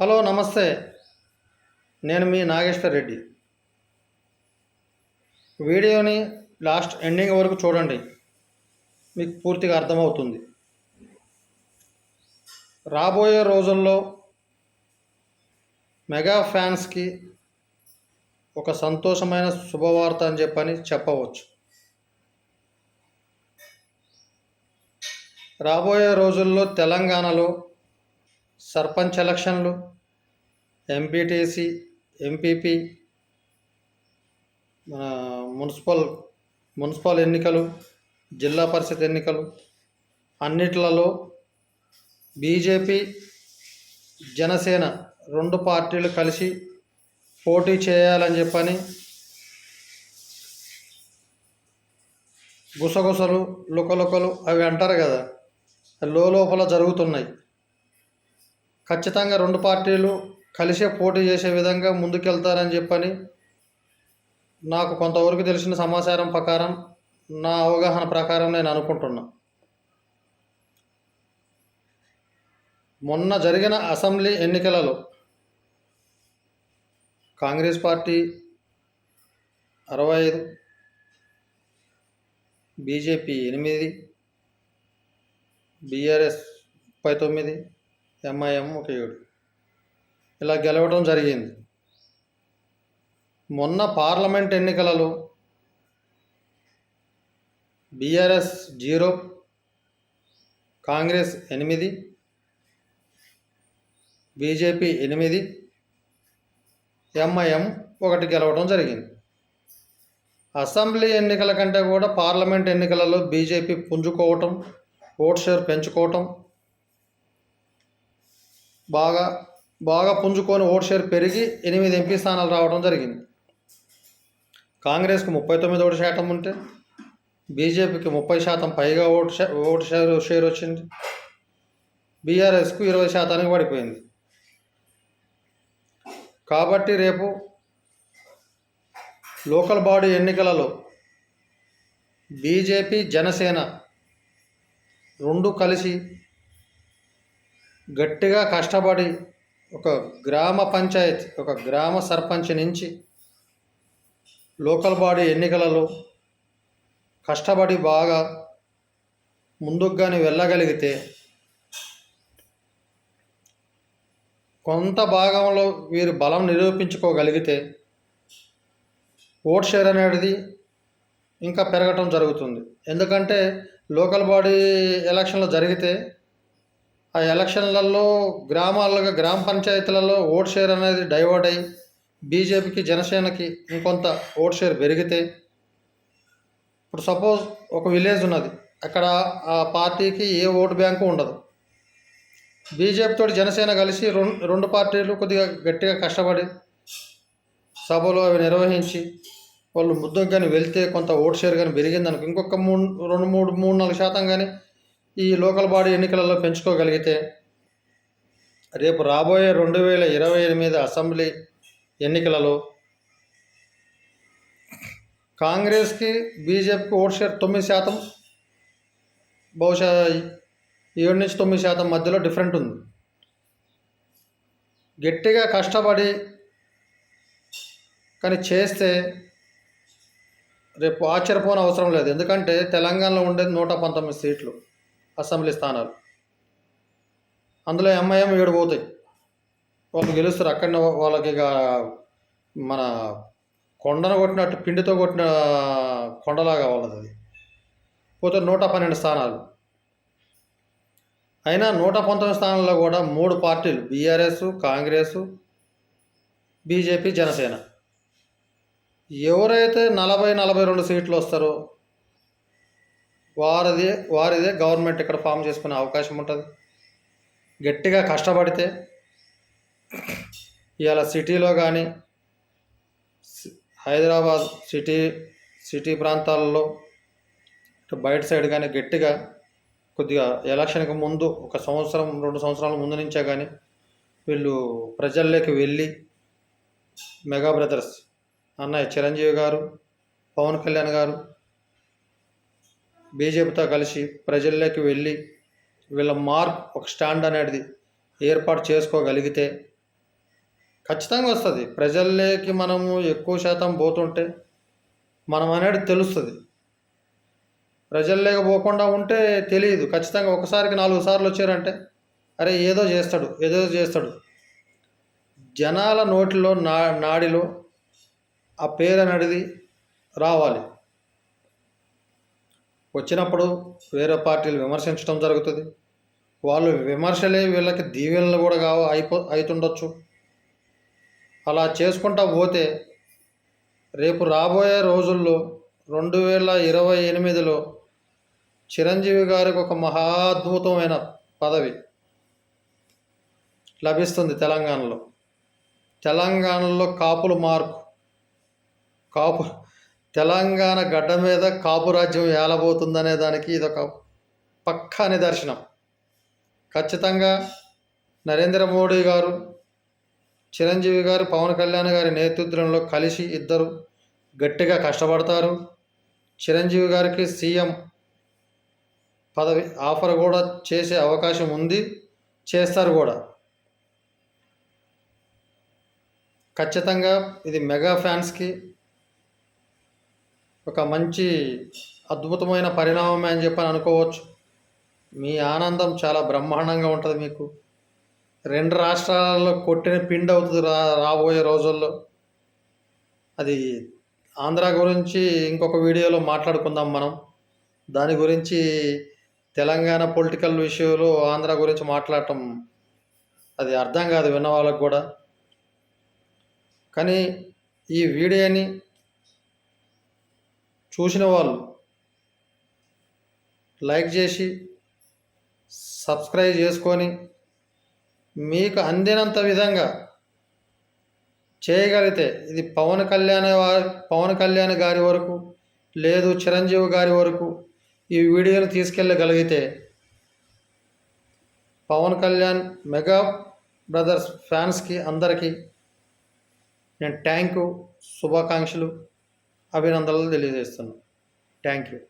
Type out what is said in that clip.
Hello నమస్తే. నేను మీ నాగేశ్వర్ రెడ్డి. వీడియోని లాస్ట్ ఎండింగ్ వరకు చూడండి. మీకు పూర్తిగా అర్థమవుతుంది. రాబోయే రోజుల్లో మెగా ఫ్యాన్స్కి ఒక సంతోషమైన శుభవార్త అని చెప్పని చెప్పవచ్చు. రాబోయే రోజుల్లో తెలంగాణలో సర్పంచ్ ఎలక్షన్లు ఎంపీటీసీ ఎంపీపీ మన మున్సిపల్ మున్సిపల్ ఎన్నికలు జిల్లా పరిషత్ ఎన్నికలు అన్నిట్లలో బీజేపీ జనసేన రెండు పార్టీలు కలిసి పోటీ చేయాలని చెప్పని గుసగుసలు లుకలుకలు అవి అంటారు కదా లోపల జరుగుతున్నాయి. ఖచ్చితంగా రెండు పార్టీలు కలిసే పోటీ చేసే విధంగా ముందుకెళ్తారని చెప్పని నాకు కొంతవరకు తెలిసిన సమాచారం ప్రకారం నా అవగాహన ప్రకారం నేను అనుకుంటున్నా. మొన్న జరిగిన అసెంబ్లీ ఎన్నికలలో కాంగ్రెస్ పార్టీ అరవై ఐదు బీజేపీ ఎనిమిది బీఆర్ఎస్ ముప్పై తొమ్మిది ఎంఐఎం ఒక ఏడు. ఇలా గెలవడం జరిగింది. మొన్న పార్లమెంట్ ఎన్నికలలో బీఆర్ఎస్ జీరో కాంగ్రెస్ ఎనిమిది బీజేపీ ఎనిమిది ఎంఐఎం ఒకటి గెలవడం జరిగింది. అసెంబ్లీ ఎన్నికల కంటే కూడా పార్లమెంట్ ఎన్నికలలో బీజేపీ పుంజుకోవటం ఓట్ షేర్ పెంచుకోవటం బాగా బాగా పుంజుకొని ఓట్ షేర్ పెరిగి ఎనిమిది ఎంపీ స్థానాలు రావడం జరిగింది. కాంగ్రెస్కు ముప్పై తొమ్మిది ఓటు శాతం ఉంటే బీజేపీకి ముప్పై శాతం పైగా ఓటు ఓటు షేర్ షేర్ వచ్చింది. బీఆర్ఎస్కు ఇరవై శాతానికి పడిపోయింది. కాబట్టి రేపు లోకల్ బాడీ ఎన్నికలలో బీజేపీ జనసేన రెండు కలిసి గట్టిగా కష్టపడి ఒక గ్రామ పంచాయతీ ఒక గ్రామ సర్పంచ్ నుంచి లోకల్ బాడీ ఎన్నికలలో కష్టపడి బాగా ముందుకు కానీ వెళ్ళగలిగితే కొంత భాగంలో వీరు బలం నిరూపించుకోగలిగితే ఓట్ షేర్ అనేది ఇంకా పెరగటం జరుగుతుంది. ఎందుకంటే లోకల్ బాడీ ఎలక్షన్లు జరిగితే ఆ ఎలక్షన్లలో గ్రామాలుగా గ్రామ పంచాయతీలలో ఓట్ షేర్ అనేది డైవర్ట్ అయ్యి బీజేపీకి జనసేనకి ఇంకొంత ఓట్ షేర్ పెరిగితే ఇప్పుడు సపోజ్ ఒక విలేజ్ ఉన్నది అక్కడ ఆ పార్టీకి ఏ ఓటు బ్యాంకు ఉండదు. బీజేపీతో జనసేన కలిసి రెండు రెండు పార్టీలు కొద్దిగా గట్టిగా కష్టపడి సభలు అవి నిర్వహించి వాళ్ళు ముద్దకు కానీ వెళ్తే కొంత ఓట్ షేర్ కానీ పెరిగింది అనుకో ఇంకొక మూడు రెండు మూడు మూడు నాలుగు శాతం కానీ ఈ లోకల్ బాడీ ఎన్నికలలో పెంచుకోగలిగితే రేపు రాబోయే రెండు వేల ఇరవై ఎనిమిది అసెంబ్లీ ఎన్నికలలో కాంగ్రెస్కి బీజేపీకి ఓట్ షేర్ తొమ్మిది శాతం బహుశా ఏడు నుంచి తొమ్మిది శాతం మధ్యలో డిఫరెంట్ ఉంది. గట్టిగా కష్టపడి కానీ చేస్తే రేపు ఆశ్చర్యపోని అవసరం లేదు. ఎందుకంటే తెలంగాణలో ఉండేది నూట పంతొమ్మిది సీట్లు. అసెంబ్లీ స్థానాలు. అందులో ఎంఐఎం ఏడు పోతాయి. వాళ్ళు గెలుస్తారు. అక్కడనే వాళ్ళకి ఇక మన కొండను కొట్టినట్టు పిండితో కొట్టిన కొండలాగా వాళ్ళది అది. పోతే నూట పన్నెండు స్థానాలు. అయినా నూట పంతొమ్మిది స్థానాల్లో కూడా మూడు పార్టీలు బీఆర్ఎస్ కాంగ్రెస్ బీజేపీ జనసేన. ఎవరైతే నలభై నలభై రెండు సీట్లు వస్తారో వారిదే వారిదే గవర్నమెంట్ ఇక్కడ ఫామ్ చేసుకునే అవకాశం ఉంటుంది. గట్టిగా కష్టపడితే ఇవాళ సిటీలో కానీ హైదరాబాద్ సిటీ సిటీ ప్రాంతాలలో బయట సైడ్ కానీ గట్టిగా కొద్దిగా ఎలక్షన్కి ముందు ఒక సంవత్సరం రెండు సంవత్సరాల ముందు నుంచే కానీ వీళ్ళు ప్రజల్లోకి వెళ్ళి మెగా బ్రదర్స్ అన్నయ్య చిరంజీవి గారు పవన్ కళ్యాణ్ గారు బీజేపీతో కలిసి ప్రజల్లోకి వెళ్ళి వీళ్ళ మార్క్ ఒక స్టాండ్ అనేది ఏర్పాటు చేసుకోగలిగితే ఖచ్చితంగా వస్తుంది. ప్రజల్లోకి మనము ఎక్కువ శాతం పోతుంటే మనం అనేది తెలుస్తుంది. ప్రజల్లోకి పోకుండా ఉంటే తెలియదు. ఖచ్చితంగా ఒకసారికి నాలుగు సార్లు వచ్చారంటే అరే ఏదో చేస్తాడు ఏదో చేస్తాడు. జనాల నోటిలో నా నాడిలో ఆ పేరు అనేది రావాలి. వచ్చినప్పుడు వేరే పార్టీలు విమర్శించడం జరుగుతుంది. వాళ్ళు విమర్శలే వీళ్ళకి దీవెనలు కూడా కావ అయిపో అవుతుండొచ్చు అలా చేసుకుంటా పోతే రేపు రాబోయే రోజుల్లో రెండు వేల ఇరవై ఎనిమిదిలో చిరంజీవి గారికి ఒక మహాద్భుతమైన పదవి లభిస్తుంది తెలంగాణలో. తెలంగాణలో కాపులు మార్పు కాపు తెలంగాణ గడ్డ మీద కాపు రాజ్యం ఏలబోతుందనే దానికి ఇదొక పక్కా నిదర్శనం. ఖచ్చితంగా నరేంద్ర మోడీ గారు చిరంజీవి గారు పవన్ కళ్యాణ్ గారి నేతృత్వంలో కలిసి ఇద్దరు గట్టిగా కష్టపడతారు. చిరంజీవి గారికి సీఎం పదవి ఆఫర్ కూడా చేసే అవకాశం ఉంది చేస్తారు కూడా. ఖచ్చితంగా ఇది మెగా ఫ్యాన్స్కి ఒక మంచి అద్భుతమైన పరిణామమే అని చెప్పని అనుకోవచ్చు. మీ ఆనందం చాలా బ్రహ్మాండంగా ఉంటుంది మీకు. రెండు రాష్ట్రాలలో కొట్టిన పిండి అవుతుంది రా రాబోయే రోజుల్లో. అది ఆంధ్ర గురించి ఇంకొక వీడియోలో మాట్లాడుకుందాం మనం. దాని గురించి తెలంగాణ పొలిటికల్ విషయంలో ఆంధ్ర గురించి మాట్లాడటం అది అర్థం కాదు విన్న వాళ్ళకు కూడా. కానీ ఈ వీడియోని చూసిన వాళ్ళు లైక్ చేసి సబ్స్క్రైబ్ చేసుకొని మీకు అందినంత విధంగా చేయగలిగితే ఇది పవన్ కళ్యాణ్ వారి పవన్ కళ్యాణ్ గారి వరకు లేదు చిరంజీవి గారి వరకు ఈ వీడియోలు తీసుకెళ్ళగలిగితే పవన్ కళ్యాణ్ మెగా బ్రదర్స్ ఫ్యాన్స్కి అందరికీ నేను ట్యాంకు శుభాకాంక్షలు. అభినందనలు తెలియజేస్తున్నాను. Thank you